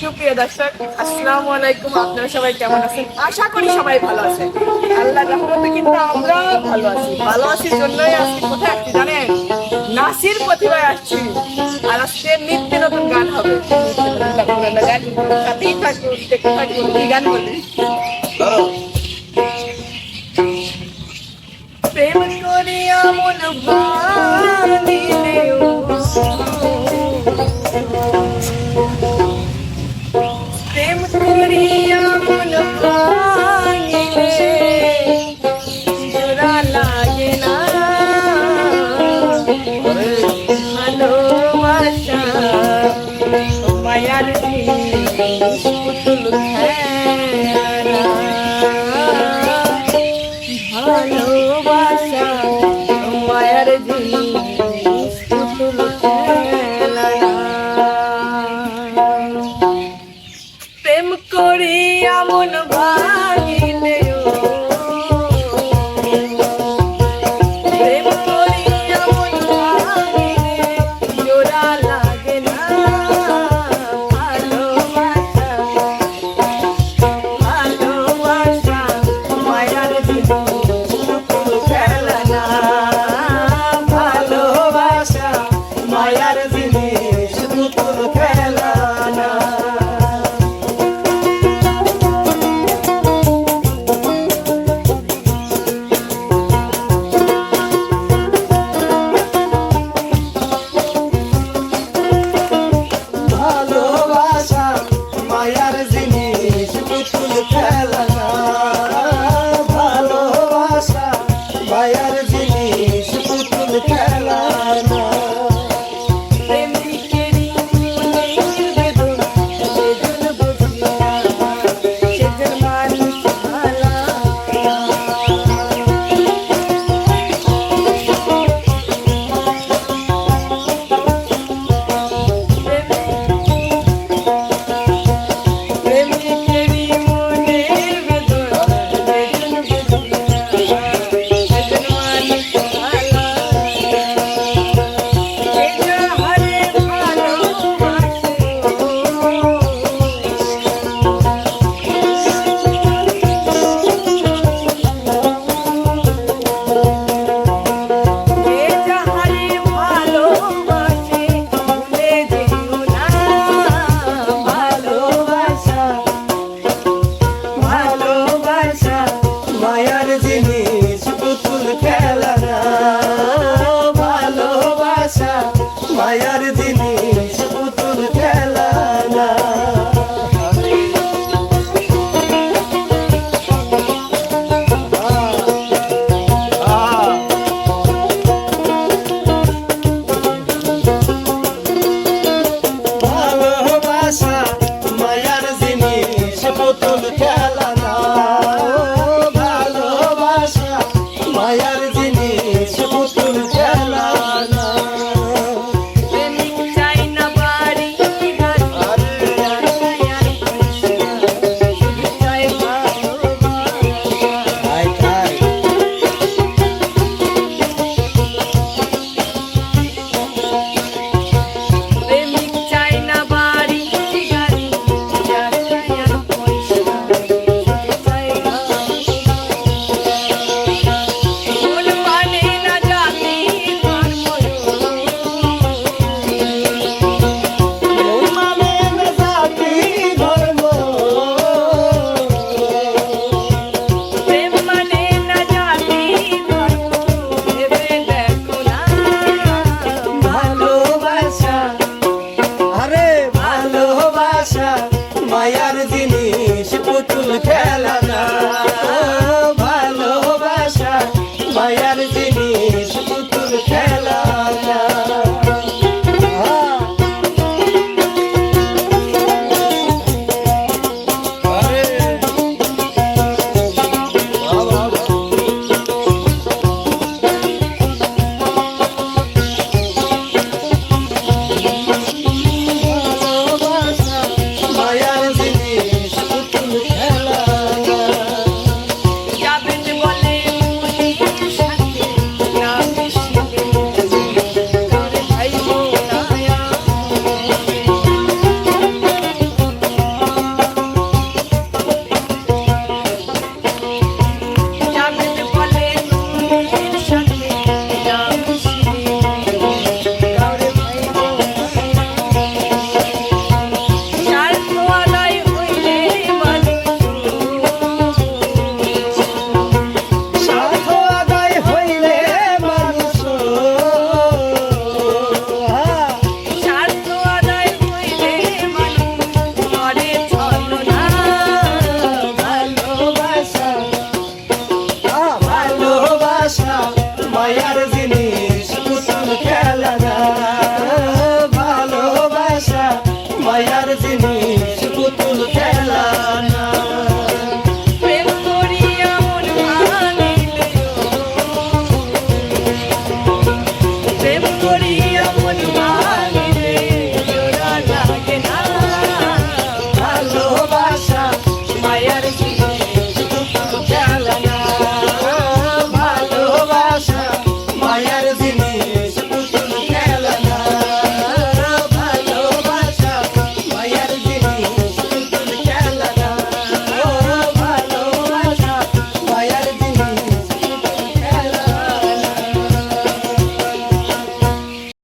সুপ্রিয় দর্শক, আসসালামু আলাইকুম। আপনারা সবাই কেমন আছেন? আশা করি সবাই ভালো আছেন। আল্লাহ রহমতে কিন্তু আমরা ভালো আছি। ভালো আছি জন্যই আজকে কোথায় আসছি জানেন? নাসির প্রতিভায় আসছি। আর আজকে নিত্য নতুন গান হবে। গান বলি প্রেম করিয়া মন ভাঙিলেও করি এমন ভাগিলেও